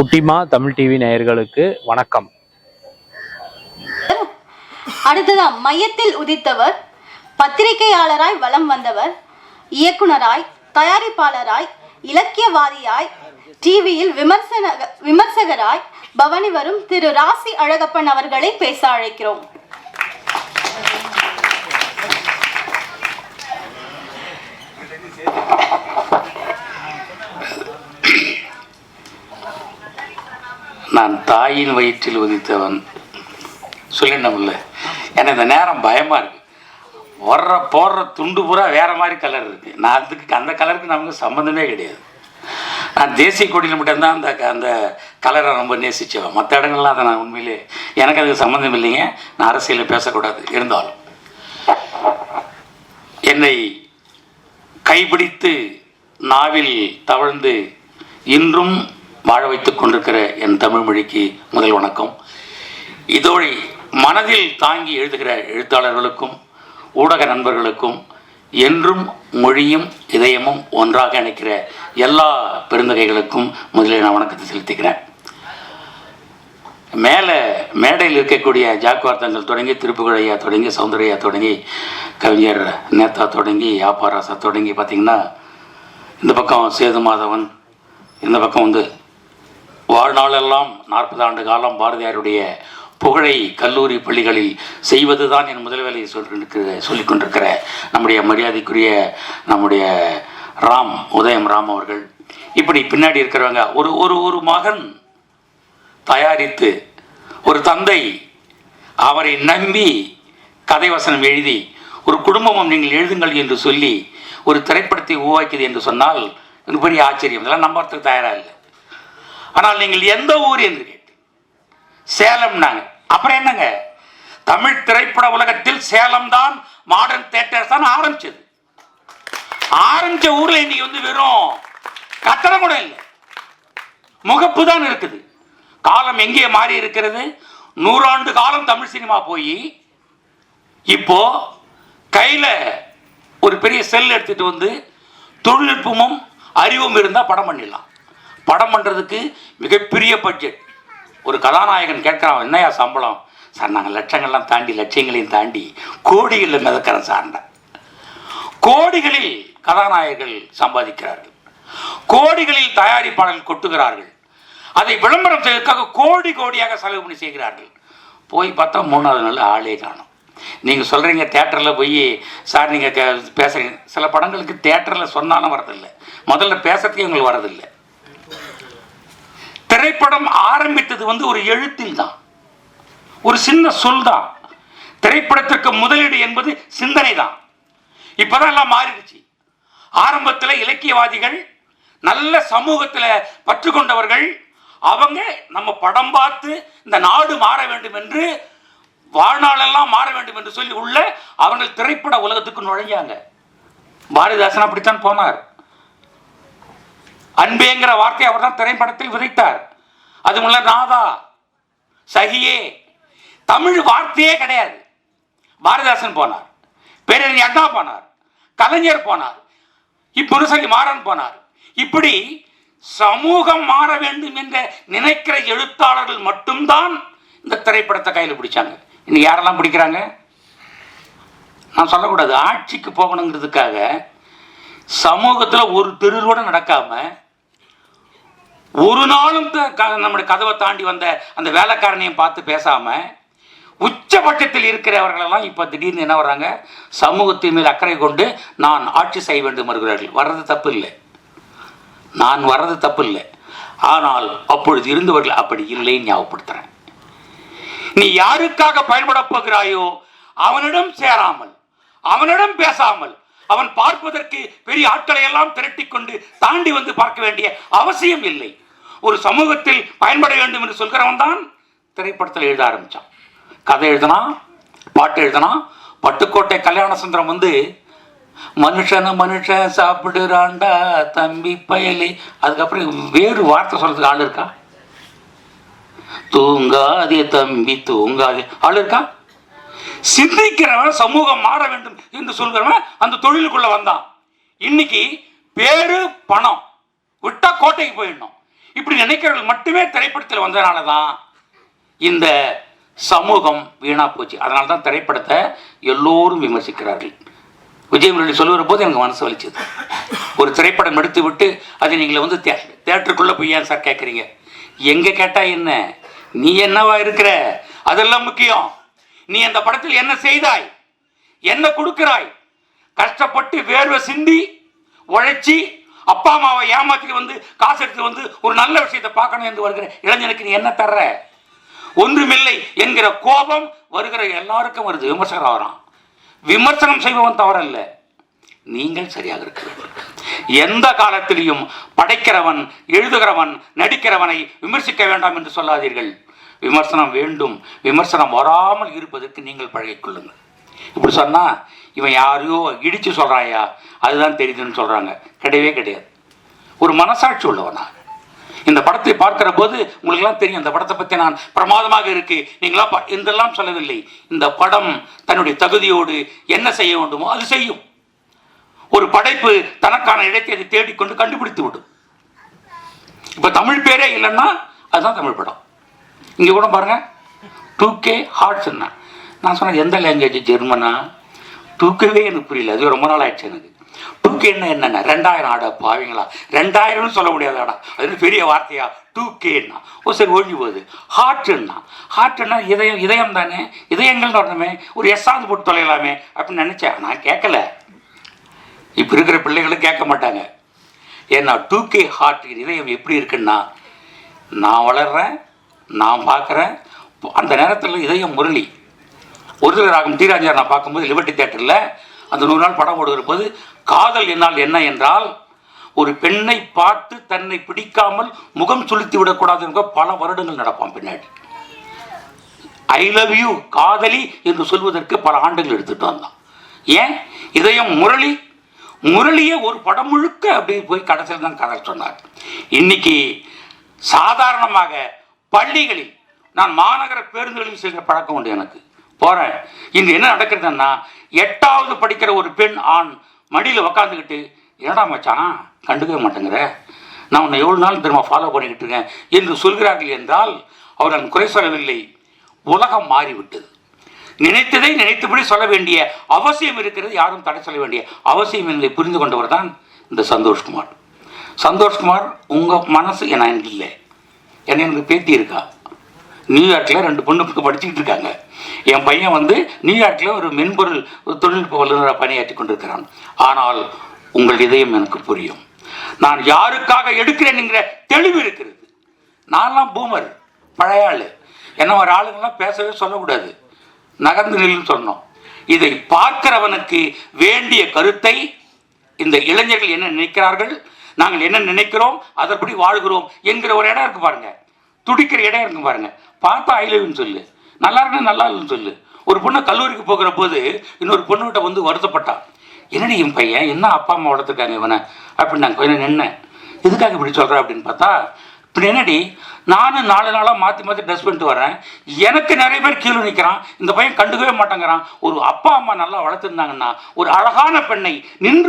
குட்டிமா தமிழ் டிவி நேயர்களுக்கு வணக்கம். அடுத்ததா மையத்தில் உதித்தவர் பத்திரிகையாளராய் வலம் வந்தவர் இயக்குனராய் தயாரிப்பாளராய் இலக்கியவாதியாய் டிவியில் விமர்சன விமர்சகராய் பவனி வரும் திரு ராசி அழகப்பன் அவர்களை பேச அழைக்கிறோம். நான் தாயின் வயிற்றில் உதித்தவன். சொல்லிடணும்ல எனக்கு இந்த நேரம் பயமாக இருக்குது வர்ற போடுற துண்டு பூரா வேறு மாதிரி கலர் இருக்குது நான் அதுக்கு அந்த கலருக்கு நமக்கு சம்மந்தமே கிடையாது. நான் தேசிய கொடியில் மட்டும்தான் அந்த க- அந்த கலரை ரொம்ப நேசித்தேன் மற்ற இடங்கள்லாம் அதை நான் உண்மையிலே எனக்கு அதுக்கு சம்மந்தம் இல்லைங்க. நான் அரசியலில் பேசக்கூடாது இருந்தாலும். என்னை கைப்பிடித்து நாவில் தவழ்ந்து இன்றும் வாழ வைத்துக் கொண்டிருக்கிற என் தமிழ் மொழிக்கு முதல் வணக்கம். இதோடு மனதில் தாங்கி எழுதுகிற எழுத்தாளர்களுக்கும் ஊடக நண்பர்களுக்கும் என்றும் மொழியும் இதயமும் ஒன்றாக இணைக்கிற எல்லா பெருந்தகைகளுக்கும் முதலில் நான் வணக்கத்தை செலுத்துகிறேன். மேலே மேடையில் இருக்கக்கூடிய ஜாக்குவார்த்தங்கள் தொடங்கி திருப்புகழையா தொடங்கி சௌந்தரையா தொடங்கி கவிஞர் நேதா தொடங்கி யாபாராசா தொடங்கி பார்த்திங்கன்னா இந்த பக்கம் சேது மாதவன் இந்த பக்கம் வந்து வாழ்நாளெல்லாம் நாற்பது ஆண்டு காலம் பாரதியாருடைய புகழை கல்லூரி பள்ளிகளில் செய்வதுதான் என் முதல் வேலையை சொல்லிருக்கிற சொல்லிக் கொண்டிருக்கிற நம்முடைய மரியாதைக்குரிய நம்முடைய ராம் உதயம் ராம் அவர்கள். இப்படி பின்னாடி இருக்கிறவங்க ஒரு ஒரு ஒரு மகன் தயாரித்து ஒரு தந்தை அவரை நம்பி கதை வசனம் எழுதி ஒரு குடும்பமும் நீங்கள் எழுதுங்கள் என்று சொல்லி ஒரு திரைப்படத்தை உருவாக்கியது என்று சொன்னால் எனக்கு பெரிய ஆச்சரியம். இதெல்லாம் நம்புறதுக்கு தயாராக இல்லை. ஆனால் நீங்கள் எந்த ஊர் என்று கேட்டு சேலம்னாங்க. அப்புறம் என்னங்க? தமிழ் திரைப்பட உலகத்தில் சேலம் தான் மாடர்ன் தேட்டர்ஸ் தான் ஆரம்பிச்சது. ஆரம்பிச்ச ஊர்ல இன்னைக்கு வந்து வெறும் கட்டணம் கூட இல்லை. முகப்பு தான் இருக்குது. காலம் எங்கே மாறி இருக்கிறது? நூறாண்டு காலம் தமிழ் சினிமா போய் இப்போ கையில ஒரு பெரிய செல் எடுத்துட்டு வந்து தொழில்நுட்பமும் அறிவும் இருந்தால் படம் பண்ணிடலாம். படம் பண்ணுறதுக்கு மிகப்பெரிய பட்ஜெட் ஒரு கதாநாயகன் கேட்குறான் என்னையா சம்பளம்? சார் நாங்கள் லட்சங்கள்லாம் தாண்டி லட்சியங்களையும் தாண்டி கோடிகளில் மிதக்கிறோம் சார்ந்த கோடிகளில் கதாநாயகர்கள் சம்பாதிக்கிறார்கள். கோடிகளில் தயாரிப்பாளர்கள் கொட்டுகிறார்கள். அதை விளம்பரம் செய்வதற்காக கோடி கோடியாக செலவு பண்ணி செய்கிறார்கள். போய் பார்த்தா மூணாவது நாள் ஆளே காணும். நீங்கள் சொல்கிறீங்க தேட்டரில் போய் சார் நீங்கள் க பேசுகிறீங்க சில படங்களுக்கு தேட்டரில் சொன்னாலும் வரதில்லை. முதல்ல பேசுறதுக்கே உங்களுக்கு வரதில்லை. திரைப்படம் ஆரம்பித்தது வந்து ஒரு எழுத்தில் தான் ஒரு சின்ன சொல் தான் திரைப்படத்திற்கு முதலீடு என்பது சிந்தனை தான் இப்போதான் எல்லாம் மாறிடுச்சு. ஆரம்பத்தில் இலக்கியவாதிகள் நல்ல சமூகத்தில் பற்று கொண்டவர்கள் அவங்க நம்ம படம் பார்த்து இந்த நாடு மாற வேண்டும் என்று வாழ்நாளெல்லாம் மாற வேண்டும் என்று சொல்லி உள்ள அவர்கள் திரைப்பட உலகத்துக்கு நுழைஞ்சாங்க. பாரதிதாசன் அப்படித்தான் போனார். அன்பேங்கிற வார்த்தை அவர் தான் திரைப்படத்தில் விதைத்தார். அது முல்ல நாதா சகியே. தமிழ் வார்த்தையே கிடையாது. பாரதிதாசன் போனார். பேரறிஞர் அண்ணா போனார். கலைஞர் போனார். இப்புருசலி மாறன் போனார். இப்படி சமூகம் மாற வேண்டும் என்ற நினைக்கிற எழுத்தாளர்கள் மட்டும்தான் இந்த திரைப்படத்தை கையில் பிடிச்சாங்க. இன்னைக்கு யாரெல்லாம் பிடிக்கிறாங்க? நான் சொல்லக்கூடாது. ஆட்சிக்கு போகணுங்கிறதுக்காக சமூகத்தில் ஒரு தெரு கூட ஒரு நாளும் த- க- நம்முடைய கதவை தாண்டி வந்த அந்த வேலைக்காரனையும் பார்த்து பேசாம உச்சபட்சத்தில் இருக்கிறவர்களெல்லாம் இப்போ திடீர்னு என்ன வர்றாங்க? சமூகத்தின் மேல் அக்கறை கொண்டு நான் ஆட்சி செய்ய வேண்டும் வருகிறார்கள். வர்றது தப்பு இல்லை. நான் வர்றது தப்பு இல்லை. ஆனால் அப்பொழுது இருந்தவர்கள் அப்படி இல்லைன்னு ஞாபகப்படுத்துறேன். நீ யாருக்காக பயன்படப் போகிறாயோ அவனிடம் சேராமல் அவனிடம் பேசாமல் அவன் பார்ப்பதற்கு பெரிய ஆட்களை எல்லாம் திரட்டிக் கொண்டு தாண்டி வந்து பார்க்க வேண்டிய அவசியம் இல்லை. ஒரு சமூகத்தில் பயன்பட வேண்டும் என்று சொல்கிறவன் தான் திரைப்படத்தில் எழுத ஆரம்பித்தான் கதை எழுதினா பாட்டு எழுதினா பட்டுக்கோட்டை கல்யாண சுந்தரம் வந்து மனுஷன மனுஷன் சாப்பிடுறாண்டா தம்பி பயலி. அதுக்கப்புறம் வேறு வார்த்தை சொல்றதுக்கு ஆள் இருக்கா? தூங்காதே தம்பி தூங்காதே. ஆள் இருக்கா? சிந்திக்கிறவன் சமூகம் மாற வேண்டும் என்று சொல்கிறவன் அந்த தொழிலுக்குள்ள வந்தான். இன்னைக்கு பேரு பணம். விட்டா கோட்டைக்கு போயிடணும். இப்படி நினைக்கிறவர்கள் மட்டுமே திரைப்படத்தில் வந்ததுனால தான் இந்த சமூகம் வீணா போச்சு. அதனால தான் திரைப்படத்தை எல்லோரும் விமர்சிக்கிறார்கள். விஜய் முரளி சொல்லுகிற போது எனக்கு மனசு வலிச்சது. ஒரு திரைப்படம் எடுத்து விட்டு அதை நீங்கள் வந்து தே தேட்டருக்குள்ளே போய் ஏன் சார் கேட்குறீங்க எங்கே கேட்டால் என்ன? நீ என்னவா இருக்கிற? அதெல்லாம் முக்கியம். நீ அந்த படத்தில் என்ன செய்தாய்? என்ன கொடுக்கிறாய்? கஷ்டப்பட்டு வேர்வை சிந்தி உழைச்சி அப்பா அம்மாவை ஏமாத்திட்டு வந்து காசு எடுத்து வந்து ஒரு நல்ல விஷயத்தை பார்க்கணும் என்று வருகிற இளைஞனுக்கு நீ என்ன தர்ற? ஒன்றுமில்லை என்கிற கோபம் வருகிற எல்லாருக்கும் வருது விமர்சகர் வரான். விமர்சனம் செய்பவன் தவறல்ல. நீங்கள் சரியாக இருக்க வேண்டும் எந்த காலத்திலையும் படைக்கிறவன் எழுதுகிறவன் நடிக்கிறவனை விமர்சிக்க வேண்டாம் என்று சொல்லாதீர்கள். விமர்சனம் வேண்டும். விமர்சனம் வராமல் இருப்பதற்கு நீங்கள் பழகிக்கொள்ளுங்கள் இப்படி சொன்னா இவன் யாரையோ இடிச்சு சொல்றாயா? அதுதான் தெரியுதுன்னு சொல்றாங்க. கிடையவே கிடையாது. ஒரு மனசாட்சி உள்ளவனா? இந்த படத்தை பார்க்கிற போது உங்களுக்கெல்லாம் தெரியும் இந்த படத்தை பற்றி நான் பிரமாதமாக இருக்கு. நீங்களா ப இதெல்லாம் சொல்லவில்லை. இந்த படம் தன்னுடைய தகுதியோடு என்ன செய்ய வேண்டுமோ அது செய்யும். ஒரு படைப்பு தனக்கான இடத்தை அதை தேடிக்கொண்டு கண்டுபிடித்து விடும். இப்போ தமிழ் பேரே இல்லைன்னா அதுதான் தமிழ் படம். இங்கே கூட பாருங்க. டூ கே ஹார்ட்ஸ்ன்னா நான் சொன்னேன் எந்த லாங்குவேஜ் ஜெர்மனா? டூ எனக்கு புரியல. அது ரொம்ப நாள் ஆயிடுச்சு எனக்கு. டூ என்ன என்னென்ன? ரெண்டாயிரம் ஆடா பாவீங்களா? ரெண்டாயிரம்னு சொல்ல முடியாதாடா. அது பெரிய வார்த்தையா? டூ கேன்னா ஓ சரி ஒழிஞ்சு போகுது. ஹார்ட்னா ஹார்ட்னா இதயம் இதயம் தானே. இதயங்கள்னு வரணுமே ஒரு எஸ்ஸாவது போட்டு தொலையலாமே. அப்படின்னு நினச்சேன். நான் கேட்கல. இப்போ இருக்கிற பிள்ளைகளும் கேட்க மாட்டாங்க. ஏன்னா டூ கே ஹார்ட் இதயம் எப்படி இருக்குன்னா நான் வளர்றேன் நான் பார்க்குறேன். அந்த நேரத்தில் இதயம் முரளி. ஒரு சில நான் பார்க்கும்போது லிபர்ட்டி தேட்டரில் அந்த நூறு நாள் படம் ஓடுகிற போது காதல் என்னால் என்ன என்றால் ஒரு பெண்ணை பார்த்து தன்னை பிடிக்காமல் முகம் சுளுத்தி விடக்கூடாது என்ற பல வருடங்கள் நடப்பான் பின்னாடி. ஐ லவ் யூ காதலி என்று சொல்வதற்கு பல ஆண்டுகள் எடுத்துகிட்டு வந்தான். ஏன்? இதயம் முரளி. முரளியே ஒரு படம் முழுக்க அப்படியே போய் கடைசியில் தான் கதை சொன்னார். இன்னைக்கு சாதாரணமாக பள்ளிகளில் நான் மாநகர பேருந்துகளில் செல்கிற பழக்கம் உண்டு எனக்கு. போகிறேன் இங்கே என்ன நடக்கிறதுன்னா எட்டாவது படிக்கிற ஒரு பெண் ஆண் மடியில் உக்காந்துக்கிட்டு என்னடா மச்சான் கண்டுக்கவே மாட்டேங்கிற? நான் உன்னை எவ்வளோ நாள் திரும்ப ஃபாலோ பண்ணிக்கிட்டு இருக்கேன்? என்று சொல்கிறார்கள் என்றால் அவர் நான் குறை சொல்லவில்லை. உலகம் மாறிவிட்டது. நினைத்ததை நினைத்தபடி சொல்ல வேண்டிய அவசியம் இருக்கிறது யாரும் தடை சொல்ல வேண்டிய அவசியம் என்பதை புரிந்து கொண்டவர் தான் இந்த சந்தோஷ்குமார். சந்தோஷ்குமார் உங்கள் மனசு என்ன இல்லை என்னை எனக்கு பேத்தி இருக்கா? நியூயார்க்கில் ரெண்டு பொண்ணு படிச்சுக்கிட்டு இருக்காங்க. என் பையன் வந்து நியூயார்க்கில் ஒரு மென்பொருள் ஒரு தொழில்நுட்ப வல்லுநராக பணியாற்றி கொண்டிருக்கிறான். ஆனால் உங்கள் இதயம் எனக்கு புரியும். நான் யாருக்காக எடுக்கிறேன்ங்கிற தெளிவு இருக்கிறது. நான்லாம் பூமர் பழைய ஆள் என்ன ஒரு ஆளுங்கெல்லாம் பேசவே சொல்லக்கூடாது. நகர்ந்து நில்லுன்னு சொன்னோம். இதை பார்க்கிறவனுக்கு வேண்டிய கருத்தை இந்த இளைஞர்கள் என்ன நினைக்கிறார்கள்? நாங்கள் என்ன நினைக்கிறோம் அதற்படி வாழ்கிறோம் என்கிற ஒரு இடம் இருக்கு பாருங்க. துடிக்கிற இடம் இருக்கு பாருங்க. பார்த்தா ஐலவின்னு சொல்லு. நல்லா இருக்குன்னு நல்லா இல்லைன்னு சொல்லு. ஒரு பொண்ணு கல்லூரிக்கு போகிற போது இன்னொரு பொண்ணுகிட்ட வந்து வருத்தப்பட்டான் என்னடி என் பையன்? என்ன அப்பா அம்மா வளர்த்துருக்காங்க இவனை? அப்படின்னு நான் கொஞ்சம் நின்னேன் எதுக்காக இப்படி சொல்கிறேன் அப்படின்னு பார்த்தா இப்படி என்னடி? நானும் நாலு நாளாக மாற்றி மாற்றி ட்ரெஸ் பண்ணிட்டு வரேன் எனக்கு நிறைய பேர் கீழே நிற்கிறான் இந்த பையன் கண்டுக்கவே மாட்டேங்கிறான். ஒரு அப்பா அம்மா நல்லா வளர்த்துருந்தாங்கன்னா ஒரு அழகான பெண்ணை நின்று